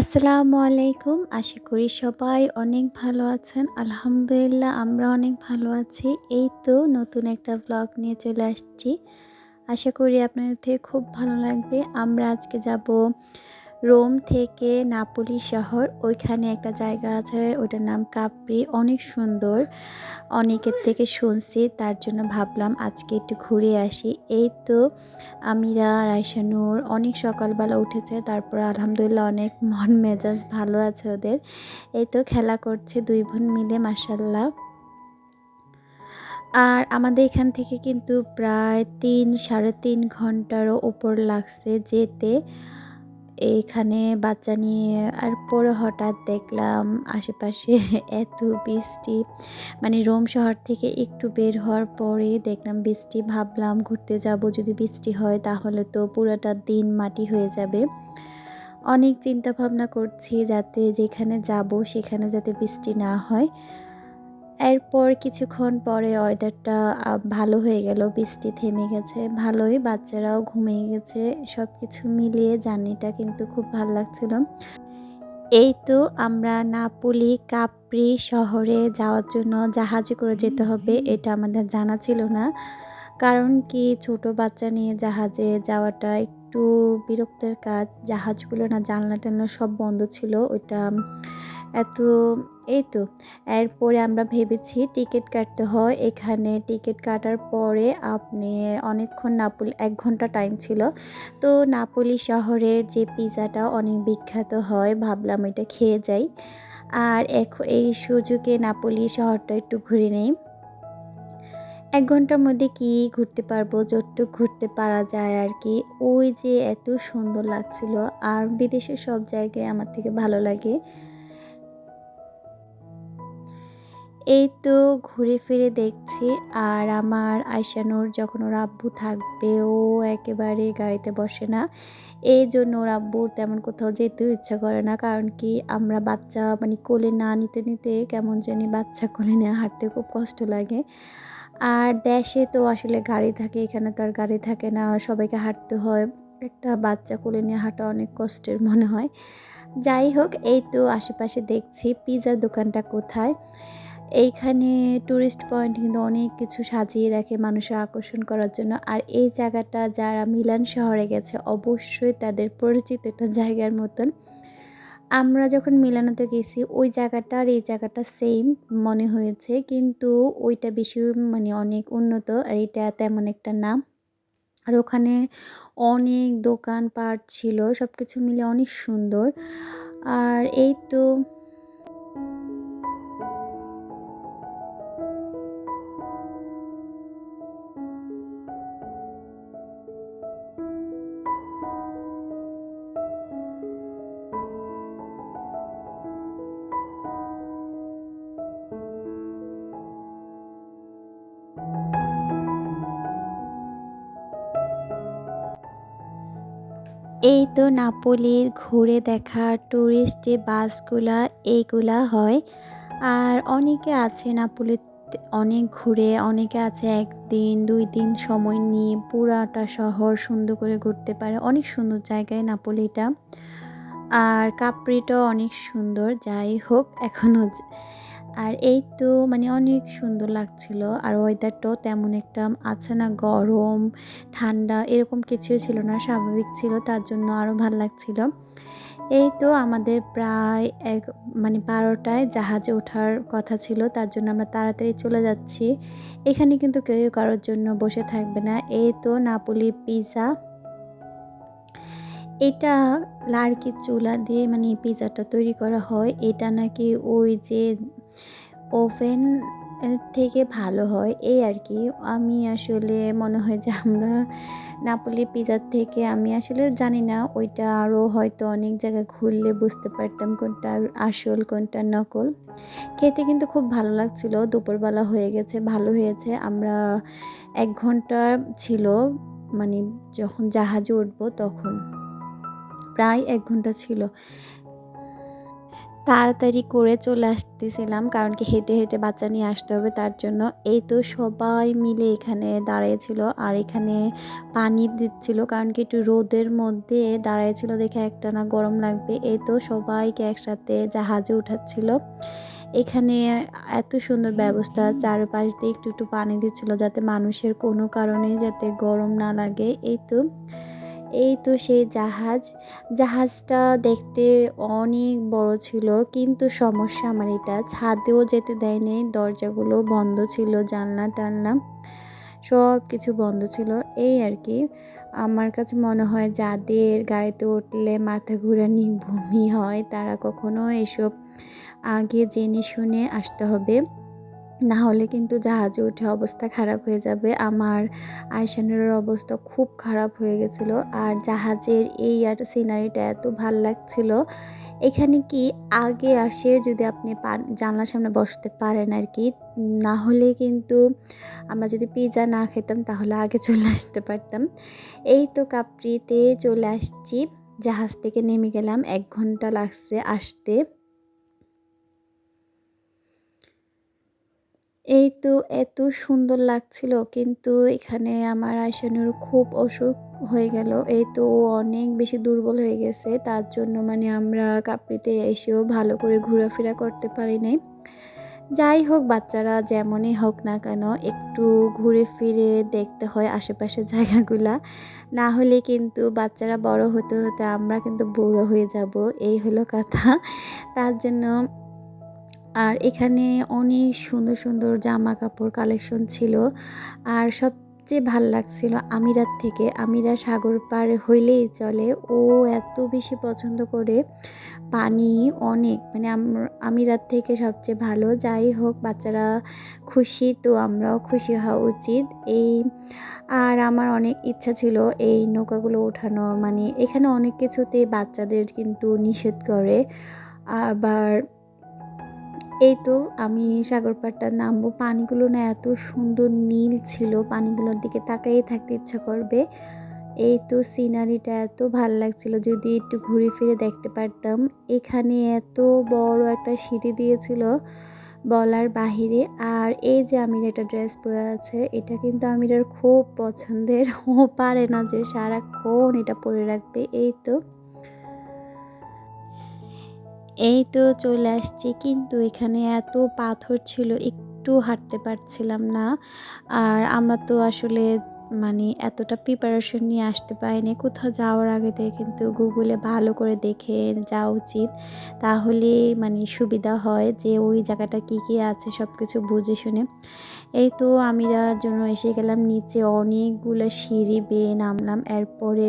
আসসালামু আলাইকুম। আশা করি সবাই অনেক ভালো আছেন। আলহামদুলিল্লাহ, আমরা অনেক ভালো আছি। এই তো নতুন একটা ব্লগ নিয়ে চলে আসছি। আশা করি আপনাদের থেকে খুব ভালো লাগবে। আমরা আজকে যাব রোম থেকে নাপোলি শহর, ওইখানে একটা জায়গা আছে ওটার নাম কাপ্রি। অনেক সুন্দর, অনেকের থেকে শুনছি, তার জন্য ভাবলাম আজকে একটু ঘুরে আসি। এই তো আমিরা রায়সানুর অনেক সকালবেলা উঠেছে, তারপর আলহামদুলিল্লাহ অনেক মন মেজাজ ভালো আছে ওদের। এই তো খেলা করছে দুই বোন মিলে মাসাল্লাহ আর আমাদের এখান থেকে কিন্তু প্রায় তিন, সাড়ে তিন ঘন্টারও ওপর লাগছে যেতে। এইখানে বাচ্চা নিয়ে আর পরে হঠাৎ দেখলাম আশেপাশে এত বৃষ্টি। মানে রোম শহর থেকে একটু বের হওয়ার পরে দেখলাম বৃষ্টি, ভাবলাম ঘুরতে যাব। যদি বৃষ্টি হয় তাহলে তো পুরোটা দিন মাটি হয়ে যাবে। অনেক চিন্তা ভাবনা করছি যাতে যেখানে যাব সেখানে যাতে বৃষ্টি না হয়। এরপর কিছুক্ষণ পরে ওয়েদারটা ভালো হয়ে গেল, বৃষ্টি থেমে গেছে। ভালোই, বাচ্চারাও ঘুমিয়ে গেছে। সব কিছু মিলিয়ে জার্নিটা কিন্তু খুব ভালো লাগছিল। এই তো আমরা নাপুলি, কাপ্রি শহরে যাওয়ার জন্য জাহাজে করে যেতে হবে, এটা আমাদের জানা ছিল না। কারণ কি, ছোট বাচ্চা নিয়ে জাহাজে যাওয়াটা একটু বিরক্তের কাজ। জাহাজগুলো না জানলা টানলা সব বন্ধ ছিল, ওইটা এত, এই তো। এরপরে আমরা ভেবেছি টিকিট কাটতে হয়। এখানে টিকিট কাটার পরে আপনি অনেকক্ষণ নাপুলি, এক ঘণ্টা টাইম ছিল। তো নাপুলি শহরের যে পিৎজাটা অনেক বিখ্যাত হয়, ভাবলাম এটা খেয়ে যাই। আর এই সুযোগে নাপুলি শহরটা একটু ঘুরে নেই। এক ঘণ্টার মধ্যে কি ঘুরতে পারব, যতটুক ঘুরতে পারা যায় আর কি। ওই যে এত সুন্দর লাগছিল, আর বিদেশের সব জায়গায় আমার থেকে ভালো লাগে। এই তো ঘুরে ফিরে দেখছি। আর আমার আয়সানুর যখন ওর আব্বু থাকবে, ও একেবারে গাড়িতে বসে না। এই জন্য ওর আব্বুর তেমন কোথাও যেতেও ইচ্ছা করে না। কারণ কি, আমরা বাচ্চা মানে কোলে না নিতে নিতে কেমন জানি বাচ্চা কোলে নিয়ে হাঁটতে খুব কষ্ট লাগে। আর দেশে তো আসলে গাড়ি থাকে, এখানে তো আর গাড়ি থাকে না। সবাইকে হাঁটতে হয়। একটা বাচ্চা কোলে নিয়ে হাঁটা অনেক কষ্টের মনে হয়। যাই হোক, এই তো আশেপাশে দেখছি। পিৎজার দোকানটা কোথায়? এইখানে ট্যুরিস্ট পয়েন্ট কিন্তু অনেক কিছু সাজিয়ে রাখে মানুষের আকর্ষণ করার জন্য। আর এই জায়গাটা যারা মিলান শহরে গেছে, অবশ্যই তাদের পরিচিত একটা জায়গার মতন। আমরা যখন মিলানোতে গেছি, ওই জায়গাটা আর এই জায়গাটা সেম মনে হয়েছে। কিন্তু ওইটা বেশি মানে অনেক উন্নত, আর এটা তেমন একটা নাম আর ওখানে অনেক দোকান পাট ছিল সব কিছু মিলে অনেক সুন্দর। আর এই তো এই তো নাপোলির ঘুরে দেখা ট্যুরিস্ট যে বাসগুলা, এইগুলা হয়। আর অনেকে আছে নাপোলির অনেক ঘুরে, অনেকে আছে একদিন, দুই দিন সময় নিয়ে পুরাটা শহর সুন্দর করে ঘুরতে পারে। অনেক সুন্দর জায়গায় নাপোলিটা। আর কাপ্রিটাও অনেক সুন্দর, যাই হোক এখনও আর এই তো মানে অনেক সুন্দর লাগছিল। আর ওয়েদারটাও তেমন একটা আছে না, গরম, ঠান্ডা এরকম কিছুই ছিল না, স্বাভাবিক ছিল, তার জন্য আরও ভালো লাগছিল। এই তো আমাদের প্রায় এক মানে বারোটায় জাহাজে ওঠার কথা ছিল, তার জন্য আমরা তাড়াতাড়ি চলে যাচ্ছি। এখানে কিন্তু কেউ কারোর জন্য বসে থাকবে না। এই তো নাপলি পিৎজা এটা লাড়কির চুলা দিয়ে মানে পিৎজাটা তৈরি করা হয়। এটা নাকি ওই যে ওভেন থেকে ভালো হয়, এই আর কি। আমি আসলে মনে হয় যে আমরা নাপলি পিজার থেকে আমি আসলে জানি না, ওইটা আরও হয়তো অনেক জায়গায় ঘুরলে বুঝতে পারতাম কোনটা আসল, কোনটা নকল। খেতে কিন্তু খুব ভালো লাগছিল, দুপুরবেলা হয়ে গেছে, ভালো হয়েছে। আমরা এক ঘণ্টা ছিল মানে যখন জাহাজে উঠবো তখন, প্রায় এক ঘণ্টা ছিল। তাড়াতাড়ি করে চলে আসতেছিলাম, কারণ কি হেঁটে হেঁটে বাচ্চা নিয়ে আসতে হবে, তার জন্য। এই তো সবাই মিলে এখানে দাঁড়িয়েছিল আর এখানে পানি দিচ্ছিল, কারণ কি একটু রোদের মধ্যে দাঁড়িয়েছিল দেখে একটা না গরম লাগবে। এই তো সবাইকে একসাথে জাহাজে উঠাচ্ছিল। এখানে এত সুন্দর ব্যবস্থা, চারপাশ দিয়ে একটু একটু পানি দিচ্ছিল যাতে মানুষের কোনো কারণে যাতে গরম না লাগে। এই তো এই তো সেই জাহাজ। জাহাজটা দেখতে অনেক বড় ছিল, কিন্তু সমস্যা আমার এটা। ছাদেও যেতে দেয়নি, দরজাগুলো বন্ধ ছিল, জানলা টানলা সব কিছু বন্ধ ছিল। এই আর কি। আমার কাছে মনে হয় যাদের গাড়িতে উঠলে মাথা ঘুরানি বমি হয়, তারা কখনো এসব আগে জেনে শুনে আসতে হবে। না হলে কিন্তু জাহাজে উঠে অবস্থা খারাপ হয়ে যাবে। আমার আইসানুরের অবস্থা খুব খারাপ হয়ে গেছিল। আর জাহাজের এই আর সিনারিটা এত ভালো লাগছিল। এখানে কি আগে আসে যদি আপনি জানলার সামনে বসতে পারেন আর কি না হলে কিন্তু আমরা যদি পিৎজা না খেতাম তাহলে আগে চলে আসতে পারতাম। এই তো কাপড়িতে চলে আসছি। জাহাজ থেকে নেমে গেলাম। এক ঘণ্টা লাগছে আসতে। এই তো এত সুন্দর লাগছিল। কিন্তু এখানে আমার আয়সানুর খুব অসুখ হয়ে গেল। এই তো অনেক বেশি দুর্বল হয়ে গেছে। তার জন্য মানে আমরা কাপড়িতে এসেও ভালো করে ঘোরাফেরা করতে পারি নাই। যাই হোক, বাচ্চারা যেমনই হোক না কেন, একটু ঘুরে ফিরে দেখতে হয় আশেপাশের জায়গাগুলা। না হলে কিন্তু বাচ্চারা বড় হতে হতে আমরা কিন্তু বুড়ো হয়ে যাব। এই হলো কথা। তার জন্য আর এখানে অনেক সুন্দর সুন্দর জামা কাপড় কালেকশন ছিল। আর সবচেয়ে ভালো লাগছিল আমিরাত থেকে। আমিরা সাগর পার হইলেই চলে। ও এত বেশি পছন্দ করে পানি অনেক মানে আমিরাত থেকে সবচেয়ে ভালো। যাই হোক, বাচ্চারা খুশি, তো আমরাও খুশি হওয়া উচিত। এই, আর আমার অনেক ইচ্ছা ছিল এই নৌকাগুলো ওঠানো। মানে এখানে অনেক কিছুতে বাচ্চাদের কিন্তু নিষেধ করে। আবার এই তো আমি সাগর পাড়টা নামবো। পানিগুলো না এত সুন্দর নীল ছিল, পানিগুলোর দিকে তাকাই থাকতে ইচ্ছা করবে। এই তো সিনারিটা এত ভালো লাগছিল, যদি একটু ঘুরে ফিরে দেখতে পারতাম। এখানে এত বড় একটা সিঁড়ি দিয়েছিল বলার বাহিরে। আর এই যে আমির একটা ড্রেস পরে আছে, এটা কিন্তু আমিরের খুব পছন্দের। ও পারে না যে সারাক্ষণ এটা পরে রাখবে। এই তো এই তো চলে আসছি। কিন্তু এখানে এত পাথর ছিল, একটু হাঁটতে পারছিলাম না। আর আমরা তো আসলে মানে এতটা প্রিপারেশন নিয়ে আসতে পারিনি। কোথাও যাওয়ার আগে থেকে কিন্তু গুগলে ভালো করে দেখে যাওয়া উচিত। তাহলে মানে সুবিধা হয় যে ওই জায়গাটা কি কি আছে সব কিছু বুঝে শুনে। এই তো আমিরা জন্য এসে গেলাম। নিচে অনেকগুলো সিঁড়ি বেয়ে নামলাম। এরপরে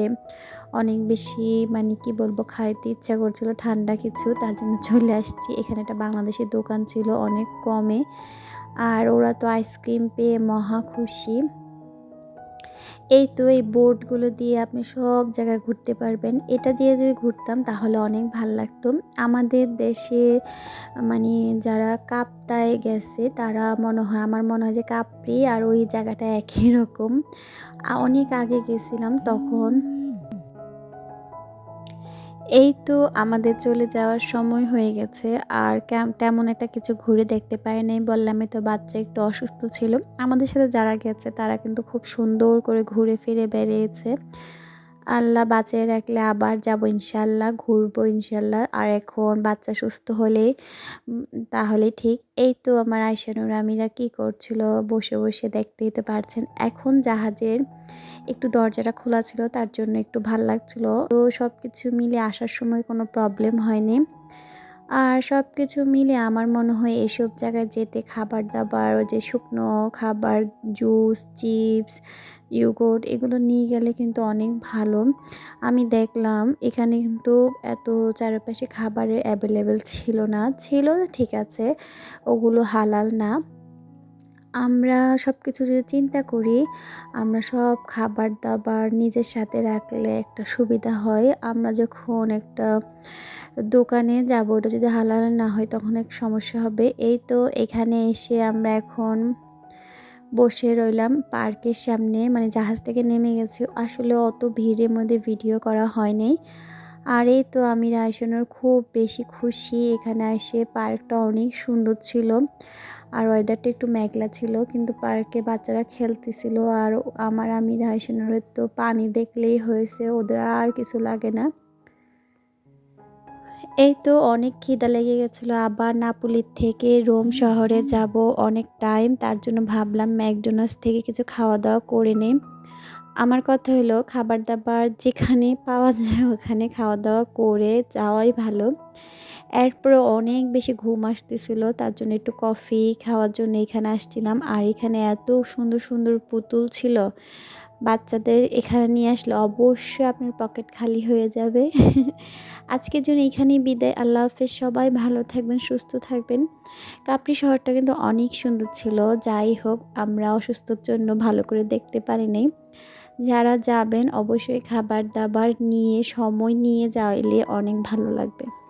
অনেক বেশি মানে কি বলব, খাইতে ইচ্ছা করছিল ঠান্ডা কিছু, তার জন্য চলে আসছি। এখানে একটা বাংলাদেশের দোকান ছিল, অনেক কমে। আর ওরা তো আইসক্রিম পেয়ে মহা খুশি। এই তো এই বোটগুলো দিয়ে আপনি সব জায়গায় ঘুরতে পারবেন। এটা দিয়ে যদি ঘুরতাম, তাহলে অনেক ভালো লাগতো। আমাদের দেশে মানে যারা কাপ্তায় গেছে, তারা মনে হয়, আমার মনে হয় যে কাপ্রি আর ওই জায়গাটা একই রকম। অনেক আগে গেছিলাম তখন। এই তো আমাদের চলে যাওয়ার সময় হয়ে গেছে। আর তেমন একটা কিছু ঘুরে দেখতে পাই নাই, বললামই তো বাচ্চা একটু অসুস্থ ছিল। আমাদের সাথে যারা গেছে তারা কিন্তু খুব সুন্দর করে ঘুরে ফিরে বেরিয়েছে আল্লাহ বাঁচিয়ে রাখলে আবার যাব ইনশাল্লাহ, ঘুরবো ইনশাল্লাহ। আর এখন বাচ্চা সুস্থ হলে তাহলে ঠিক। এই তো আমার আয়সানুর আমিরা কী করছিল, বসে বসে দেখতেই তো পারছেন। এখন জাহাজের একটু দরজাটা খোলা ছিল, তার জন্য একটু ভালো লাগছিল। তো সব কিছু মিলে আসার সময় কোনো প্রবলেম হয়নি। আর সব কিছু মিলে আমার মনে হয় এসব জায়গায় যেতে খাবার দাবার ওই যে শুকনো খাবার, জুস, চিপস ইউগোট এগুলো নিয়ে গেলে কিন্তু অনেক ভালো। আমি দেখলাম এখানে কিন্তু এত চারপাশে খাবারের অ্যাভেলেবেল ছিল না। ছিল, ঠিক আছে, ওগুলো হালাল না। আমরা সব কিছু যদি চিন্তা করি, আমরা সব খাবার দাবার নিজের সাথে রাখলে একটা সুবিধা হয়। আমরা যখন একটা দোকানে যাব, ওটা যদি হালাল না হয় তখন এক সমস্যা হবে। এই তো এখানে এসে আমরা এখন বসে রইলাম পার্কের সামনে মানে জাহাজ থেকে নেমে গেছি। আসলে অত ভিড়ের মধ্যে ভিডিও করা হয়নি আর এই তো আমি রায়সনের খুব বেশি খুশি, এখানে এসে পার্কটা অনেক সুন্দর ছিল। আর ওয়েদারটা একটু মেঘলা ছিল, কিন্তু পার্কে বাচ্চারা খেলতেছিল। আর আমার, আমি রায়সনের তো পানি দেখলেই হয়েছে, ওদের আর কিছু লাগে না। এই তো অনেক খিদা লেগে গেছিল। আবার নাপুলির থেকে রোম শহরে যাব অনেক টাইম তার জন্য ভাবলাম ম্যাকডোনাল্ডস থেকে কিছু খাওয়া দাওয়া করে নিই। আমার কথা হলো খাবার দাবার যেখানে পাওয়া যায় ওখানে খাওয়া দাওয়া করে যাওয়াই ভালো। এরপরে অনেক বেশি ঘুম আসতেছিল, তার জন্য একটু কফি খাওয়ার জন্য এখানে আসছিলাম। আর এখানে এত সুন্দর সুন্দর পুতুল ছিল। বাচ্চাদের এখানে নিয়ে আসলে অবশ্যই আপনার পকেট খালি হয়ে যাবে। আজকের জন্য এখানেই বিদায়। আল্লাহ হাফেজ। সবাই ভালো থাকবেন, সুস্থ থাকবেন। কাপড়ি শহরটা কিন্তু অনেক সুন্দর ছিল। যাই হোক, আমরা অসুস্থর জন্য ভালো করে দেখতে পারিনি। যারা যাবেন, অবশ্যই খাবার দাবার নিয়ে, সময় নিয়ে যাইলে অনেক ভালো লাগবে।